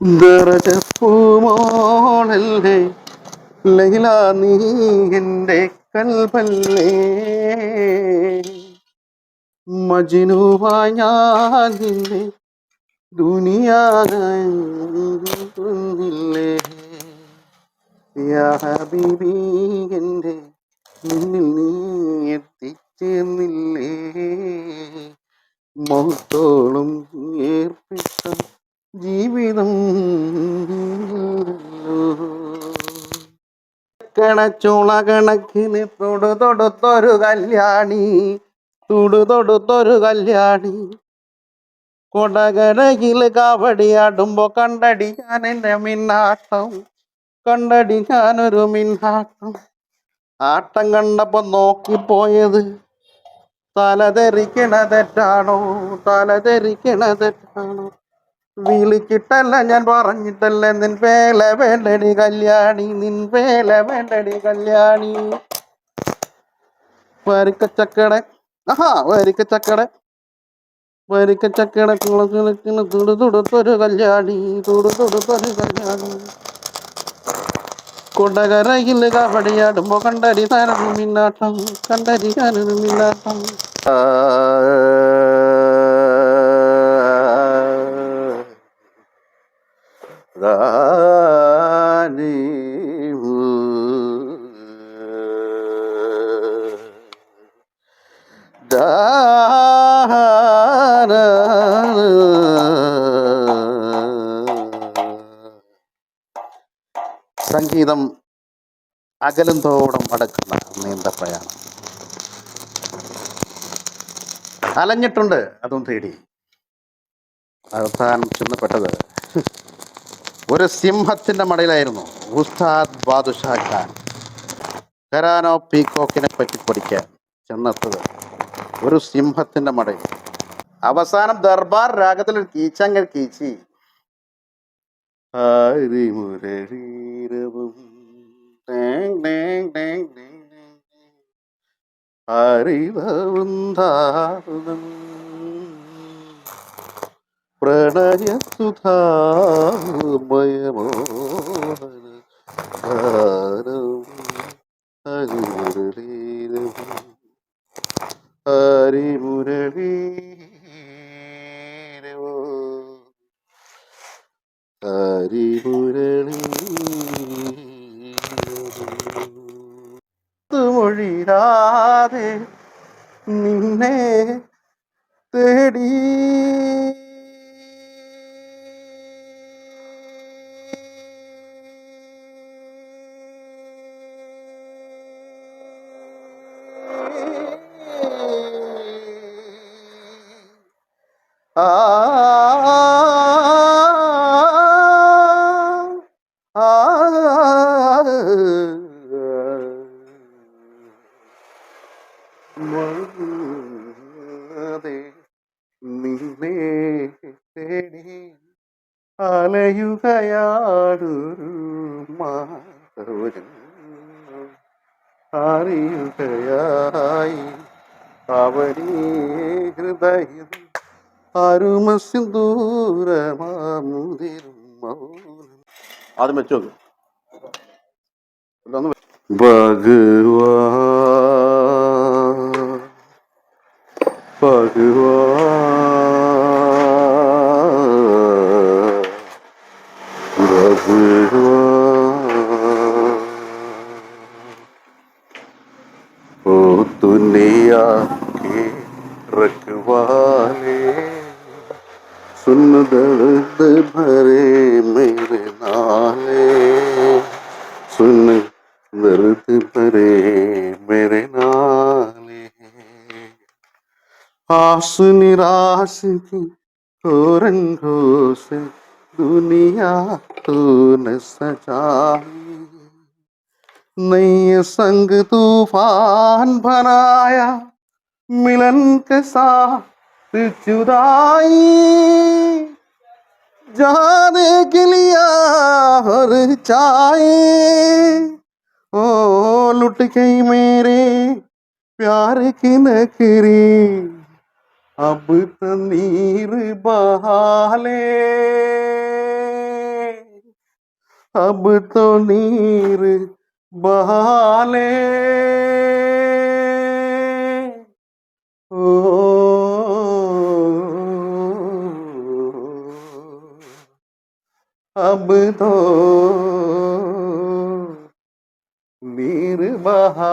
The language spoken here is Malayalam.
ദറജപ്പൂമോളല്ലേ ലൈല നീ എന്റെ കൽബല്ലേ മജ്നുവായി ഞാൻ നിന്നെ ദുനിയാകുന്നില്ലേ യാ ഹബീബി എന്റെ നിന്നിൽ നീ കണച്ചുള കണക്കിന് തൊടു തൊടുത്തൊരു കല്യാണി തുടു തൊടുത്തൊരു കല്യാണി. കൊടകരയിൽ കാവടിയാടുമ്പോ കണ്ടടി ഞാൻ എന്റെ മിന്നാട്ടം കണ്ടടി ഞാനൊരു മിന്നാട്ടം. ആട്ടം കണ്ടപ്പോ നോക്കിപ്പോയത് തലതെറിക്കണ തെറ്റാണോ തലതെറിക്കണ തെറ്റാണോ? വിളിച്ചിട്ടല്ല ഞാൻ പറഞ്ഞിട്ടല്ല? നിൻ വേല വേണ്ടടി കല്യാണി നിൻ വേല വേണ്ടടി കല്യാണി. വരിക്കച്ചക്കട ആഹാ വരിക്കച്ചക്കട. വരിക്കച്ചക്കട കുളക്കിളക്കിന് തുടു തുടുത്തൊരു കല്യാണി തുടു തുടുത്തൊരു കല്യാണി. കൊണ്ടകരയിൽ കബടിയാടുമ്പോ കണ്ടരി തരണം മിന്നാട്ടം കണ്ടരി തരണം മിന്നാട്ടം സംഗീതം അകലം തോടം അടക്കുന്ന നീണ്ട പ്രയാണം. അലഞ്ഞിട്ടുണ്ട് അതും തേടി. അവസാനം ചെന്നപ്പെട്ടത് ഒരു സിംഹത്തിന്റെ മടയിലായിരുന്നു ഉസ്താദ് ബാദുഷാ ഖാൻ. കരാനോ പീക്കോക്കിനെ പറ്റി പഠിക്കാൻ ചെന്നെത്തത് ഒരു സിംഹത്തിന്റെ മടയിൽ. അവസാനം ദർബാർ രാഗത്തിൽ ഒരു കീച്ചങ്ങൾ കീച്ചി പ്രണയസുധാമയമോ മൊഴിരാതെ നിന്നെ തേടി മറന്നാതെ നിന്നെ തേടി അലയുകയാടൊരു മാധവൻ അറിയുകയായി. അവനീ ഹൃദയം അരുമ സിന്ദൂരമാതിരും ആദ്യം വെച്ചോ ഭഗവാൻ பழகுவா ஓ துன்னியாக்கி ரக்குவாலே സുന്നതഴുത് ഭരേമേ आस निराश की हो रंगों से दुनिया तूने सजाई नई संग तूफ़ान बनाया मिलन के साथ जुदाई। जाने के लिया हर चाहे, ओ लुट गई मेरे प्यार की नकरी अब तनीर बहाले अब तो नीर बहाले ओ अब तो नीर बहाले